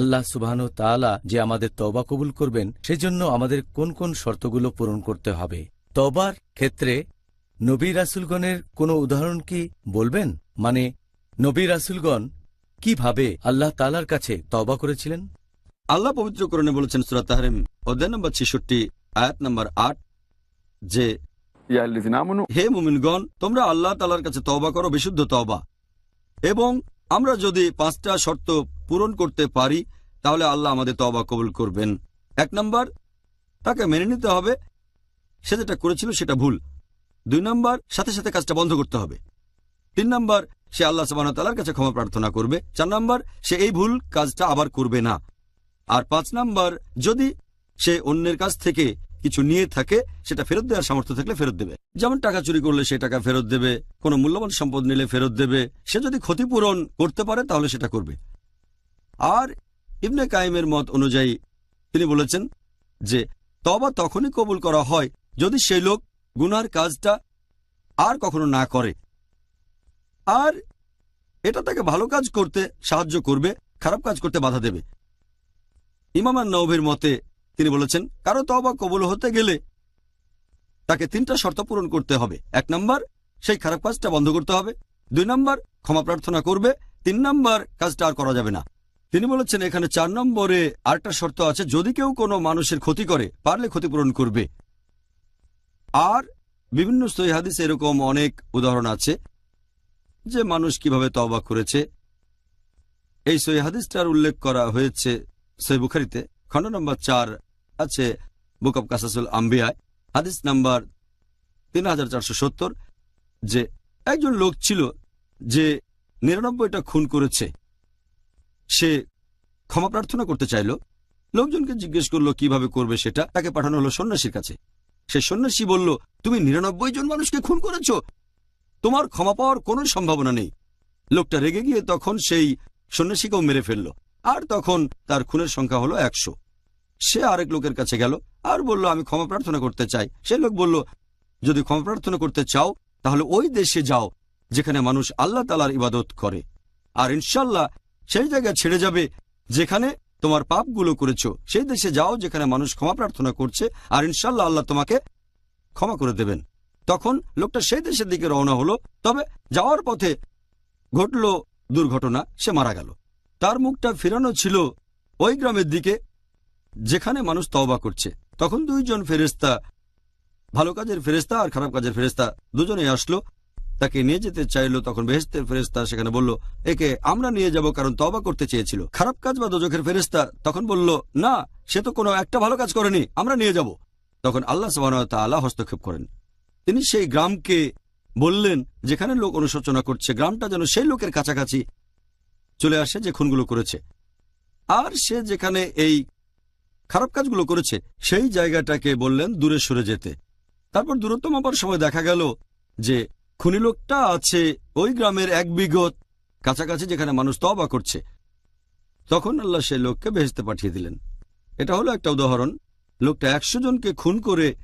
আল্লাহ সুবাহানু তালা যে আমাদের তবা কবুল করবেন সেজন্য আমাদের কোন কোন শর্তগুলো পূরণ করতে হবে? তবার ক্ষেত্রে নবী রাসুলগণের কোনো উদাহরণ কি বলবেন? মানে নবী রাসুলগণ কীভাবে আল্লাহ তালার কাছে তবা করেছিলেন? আল্লাহ পবিত্রকরণে বলেছেন সুরাত তাহারিম অধ্যায় নম্বর ছেষট্টি আয়াত নম্বর আট যে হে মুমিনগণ তোমরা আল্লাহ তালার কাছে তবা করো বিশুদ্ধ তবা এবং আমরা যদি পাঁচটা শর্ত পূরণ করতে পারি, তাহলে আল্লাহ আমাদের তওবা কবুল করবেন। এক নম্বর, তাকে মেনে নিতে হবে, সে যেটা করেছিল সেটা ভুল। দুই নম্বর, সাথে সাথে কাজটা বন্ধ করতে হবে। তিন নম্বর, সে আল্লাহ সুবাহ তালার কাছে ক্ষমা প্রার্থনা করবে। চার নম্বর, সে এই ভুল কাজটা আবার করবে না। আর পাঁচ নম্বর, যদি সে অন্যের কাছ থেকে কিছু নিয়ে থাকে, সেটা ফেরত দেওয়ার সামর্থ্য থাকলে ফেরত দেবে। যেমন টাকা চুরি করলে সে টাকা ফেরত দেবে, কোনো মূল্যবান সম্পদ নিলে ফেরত দেবে। সে যদি ক্ষতিপূরণ করতে পারে, তাহলে সেটা করবে। আর ইবনে কায়েমের মত অনুযায়ী তিনি বলেছেন যে তবা তখনই কবুল করা হয় যদি সেই লোক গুনার কাজটা আর কখনো না করে। আর এটা তাকে ভালো কাজ করতে সাহায্য করবে, খারাপ কাজ করতে বাধা দেবে। ইমামান নওভের মতে তিনি বলেছেন, কারও তবা কবুল হতে গেলে তাকে তিনটা শর্ত পূরণ করতে হবে। এক নম্বর, সেই খারাপ কাজটা বন্ধ করতে হবে। দুই নম্বর, ক্ষমা প্রার্থনা করবে। তিন নম্বর, কাজটা আর করা যাবে না। তিনি বলেছেন, এখানে চার নম্বরে আরেকটা শর্ত আছে, যদি কেউ কোনো মানুষের ক্ষতি করে, পারলে ক্ষতিপূরণ করবে। আর বিভিন্ন সহিহাদিস এরকম অনেক উদাহরণ আছে, যে মানুষ কীভাবে তওবা করেছে। এই সহিহাদিসটার উল্লেখ করা হয়েছে সহি বুখারিতে, খণ্ড নম্বর চার আছে বুক অব কাসাসুল আম্বিয়ায়, হাদিস নাম্বার তিন হাজার চারশো সত্তর, যে একজন লোক ছিল যে নিরানব্বইটা খুন করেছে। সে ক্ষমা প্রার্থনা করতে চাইল। লোকজনকে জিজ্ঞেস করল, কীভাবে করবে সেটা? তাকে পাঠানো হলো সন্ন্যাসীর কাছে। সে সন্ন্যাসী বলল, তুমি নিরানব্বই জন মানুষকে খুন করেছ। তোমার ক্ষমা পাওয়ার কোনো সম্ভাবনা নেই। লোকটা রেগে গিয়ে তখন সেই সন্ন্যাসীকেও মেরে ফেলল। আর তখন তার খুনের সংখ্যা হলো একশো। সে আরেক লোকের কাছে গেল আর বলল, আমি ক্ষমা প্রার্থনা করতে চাই। সে লোক বলল, যদি ক্ষমা প্রার্থনা করতে চাও, তাহলে ওই দেশে যাও, যেখানে মানুষ আল্লাহ তালার ইবাদত করে। আর ইনশাল্লাহ সেই জায়গা ছেড়ে যাবে যেখানে তোমার পাপগুলো করেছ। সেই দেশে যাও যেখানে মানুষ ক্ষমা প্রার্থনা করছে আর ইনশাল্লাহ আল্লাহ তোমাকে ক্ষমা করে দেবেন। তখন লোকটা সেই দেশের দিকে রওনা হলো, তবে যাওয়ার পথে ঘটল দুর্ঘটনা, সে মারা গেল। তার মুখটা ফেরানো ছিল ওই গ্রামের দিকে, যেখানে মানুষ তওবা করছে। তখন দুইজন ফেরেস্তা ভালো কাজের ফেরেস্তা আর খারাপ কাজের ফেরেস্তা দুজনে আসলো। তাকে নিয়ে যেতে চাইলো, তখন বেহেস্তের ফেরেস্তা সেখানে বলল, একে আমরা নিয়ে যাব কারণ তওবা করতে চেয়েছিল। খারাপ কাজ বা দোজখের ফেরেস্তা তখন বলল, না, সে তো কোনো একটা ভালো কাজ করেনি, আমরা নিয়ে যাব। তখন আল্লাহ আল্লাহ হস্তক্ষেপ করেন। তিনি সেই গ্রামকে বললেন, যেখানে লোক অনুশোচনা করছে, গ্রামটা যেন সেই লোকের কাছাকাছি চলে আসে যে খুনগুলো করেছে। আর সে যেখানে এই খারাপ কাজগুলো করেছে, সেই জায়গাটাকে বললেন, দূরে সরে যেতে। তারপর দূরত্ব মাপার সময় দেখা গেল যে খুনি লোকটা আছে ওই গ্রামের এক বিগত কাছাকাছি যেখানে মানুষ তবা করছে। তখন আল্লাহ সেই লোককে ভেসতে পাঠিয়ে দিলেন। এটা হলো একটা উদাহরণ। লোকটা একশো জনকে খুন করে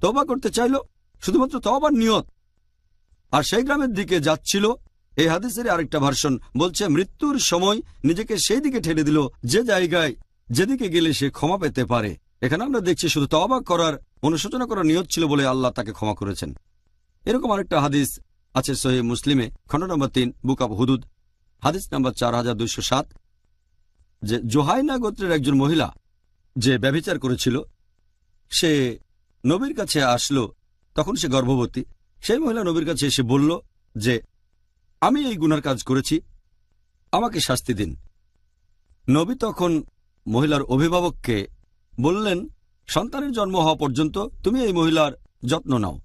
তবা করতে চাইল, শুধুমাত্র তবার নিয়ত। আর সেই গ্রামের দিকে যাচ্ছিল। এই হাদিসের আরেকটা ভার্সন বলছে, মৃত্যুর সময় নিজেকে সেই দিকে ঠেলে দিল যে জায়গায় যেদিকে গেলে সে ক্ষমা পেতে পারে। এখানে আমরা দেখছি শুধু তবাক করার অনুশোচনা করার নিয়ত ছিল বলে আল্লাহ তাকে ক্ষমা করেছেন। এরকম আরেকটা হাদিস আছে সহি মুসলিমে, খণ্ড নম্বর তিন, বুক অব হুদুদ। হাদিস নম্বর চার হাজার দুইশো সাত, যে জোহাইনা গোত্রের একজন মহিলা যে ব্যভিচার করেছিল, সে নবীর কাছে আসলো, তখন সে গর্ভবতী। সেই মহিলা নবীর কাছে এসে বলল যে, আমি এই গুনার কাজ করেছি, আমাকে শাস্তি দিন। নবী তখন মহিলার অভিভাবককে বললেন, সন্তানের জন্ম হওয়া পর্যন্ত তুমি এই মহিলার যত্ন নাও।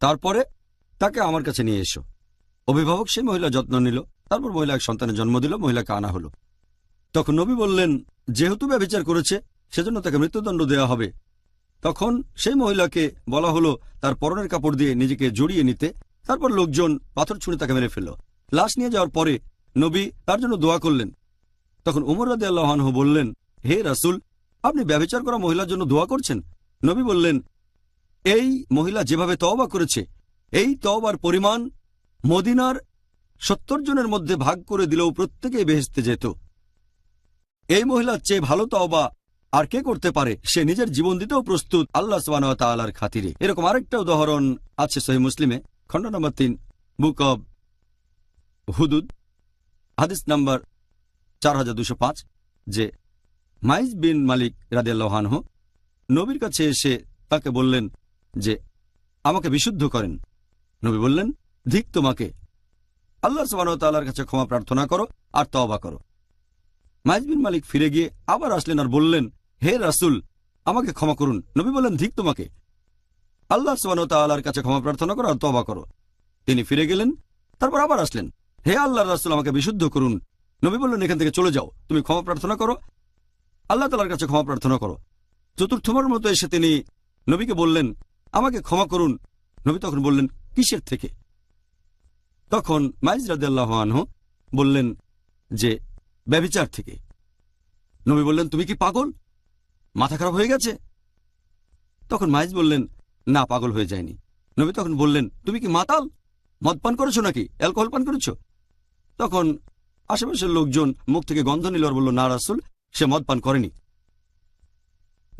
তারপরে তাকে আমার কাছে নিয়ে এসো। অভিভাবক সেই মহিলা যত্ন নিল। তারপর মহিলা এক সন্তানের জন্ম দিল, মহিলাকে আনা হলো। তখন নবী বললেন, যেহেতু ব্যবচার করেছে, সেজন্য তাকে মৃত্যুদণ্ড দেওয়া হবে। তখন সেই মহিলাকে বলা হলো, তার পরনের কাপড় দিয়ে নিজেকে জড়িয়ে নিতে। তারপর লোকজন পাথর ছুঁড়ে তাকে মেরে ফেলল। লাশ নিয়ে যাওয়ার পরে নবী তার জন্য দোয়া করলেন। তখন উমর রাদে আল্লাহানহ বললেন, হে রাসুল, আপনি ব্যবচার করা মহিলার জন্য দোয়া করছেন? নবী বললেন এই মহিলা যেভাবে তওবা করেছে, এই তওবার পরিমাণ মদিনার সত্তর জনের মধ্যে ভাগ করে দিলেও প্রত্যেকেই বেহেস্তে যেত। এই মহিলার চেয়ে ভালো তওবা আর কে করতে পারে, সে নিজের জীবন দিতেও প্রস্তুত আল্লাহ সুবাহ তালার খাতিরে। এরকম আরেকটা উদাহরণ আছে সহি মুসলিমে, খণ্ড নম্বর তিন, বুক অব হুদুদ, হাদিস নাম্বার চার যে মাইজ বিন মালিক রাদিয়াল্লাহানহ নবীর কাছে এসে তাকে বললেন যে, আমাকে বিশুদ্ধ করেন। নবী বললেন ধিক তোমাকে। আল্লাহ সুবাহতাল্লাহর কাছে ক্ষমা প্রার্থনা করো আর তবা করো। মাইজ বিন মালিক ফিরে গিয়ে আবার আসলেন আর বললেন, হে রাসুল, আমাকে ক্ষমা করুন। নবী বললেন ধিক তোমাকে। আল্লাহ সুবাহতাল্লাহর কাছে ক্ষমা প্রার্থনা করো আর তওবা করো। তিনি ফিরে গেলেন, তারপর আবার আসলেন, হে আল্লাহ রাসুল, আমাকে বিশুদ্ধ করুন। নবী বললেন, এখান থেকে চলে যাও, তুমি ক্ষমা প্রার্থনা করো। আল্লাহ তালার কাছে ক্ষমা প্রার্থনা করো। চতুর্থবার মতো এসে তিনি নবীকে বললেন আমাকে ক্ষমা করুন। নবী তখন বললেন, কিসের থেকে? তখন মাইজ বললেন যে ব্যভিচার থেকে। নবী বললেন, তুমি কি পাগল? মাথা খারাপ হয়ে গেছে? তখন মাইজ বললেন, না, পাগল হয়ে যায়নি। নবী তখন বললেন, তুমি কি মাতাল? মদ পান করেছ নাকি? অ্যালকোহল পান করেছ? তখন আশেপাশের লোকজন মুখ থেকে গন্ধ নিল আর বলল, না রাসুল, সে মদ পান করেনি।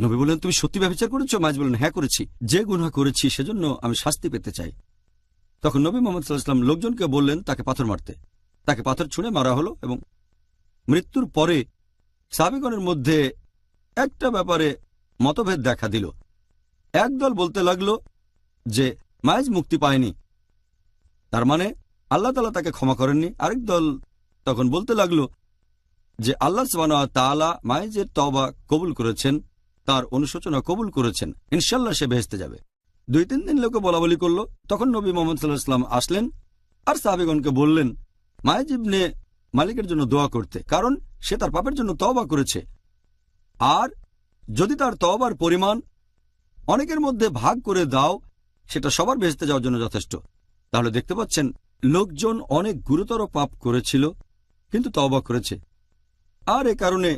নবী বললেন, তুমি সত্যি ব্যবচার করেছ? মাইজ বললেন হ্যাঁ করেছি। যে গুনাহ করেছি সেজন্য আমি শাস্তি পেতে চাই। তখন নবী মোহাম্মদ সাল্লাহাম লোকজনকে বললেন, তাকে পাথর মারতে। তাকে পাথর ছুঁড়ে মারা হলো এবং মৃত্যুর পরে সাবিগণের মধ্যে একটা ব্যাপারে মতভেদ দেখা দিল। একদল বলতে লাগল যে মায়েজ মুক্তি পায়নি। তার মানে আল্লাহ তালা তাকে ক্ষমা করেননি। আরেক দল তখন বলতে লাগল যে, আল্লাহ সবানা তালা মায়েজের তবা কবুল করেছেন তার অনুশোচনা কবুল করেছেন। ইনশাল্লাহ সে ভেস্তে যাবে। দুই তিন দিন লোকে বলা বলি করল। তখন নবী মোহাম্মদ সাল্লাহ ইসলাম আসলেন আর সাহাবিগণকে বললেন মায়েজ ইবনে মালিকের জন্য দোয়া করতে, কারণ সে তার পাপের জন্য তওবা করেছে। আর যদি তার তওবার পরিমাণ অনেকের মধ্যে ভাগ করে দাও, সেটা সবার ভেস্তে যাওয়ার জন্য যথেষ্ট। তাহলে দেখতে পাচ্ছেন, লোকজন অনেক গুরুতর পাপ করেছিল, কিন্তু তওবা করেছে। আর এ কারণে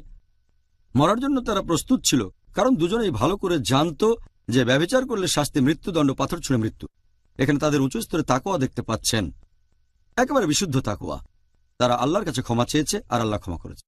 মরার জন্য তারা প্রস্তুত ছিল। কারণ দুজনেই ভালো করে জানতো যে ব্যবচার করলে শাস্তি মৃত্যুদণ্ড, পাথর ছুঁড়ে মৃত্যু। এখানে তাদের উঁচু স্তরে তাকোয়া দেখতে পাচ্ছেন। একেবারে বিশুদ্ধ তাকোয়া তারা আল্লাহর কাছে ক্ষমা চেয়েছে আর আল্লাহ ক্ষমা করেছে।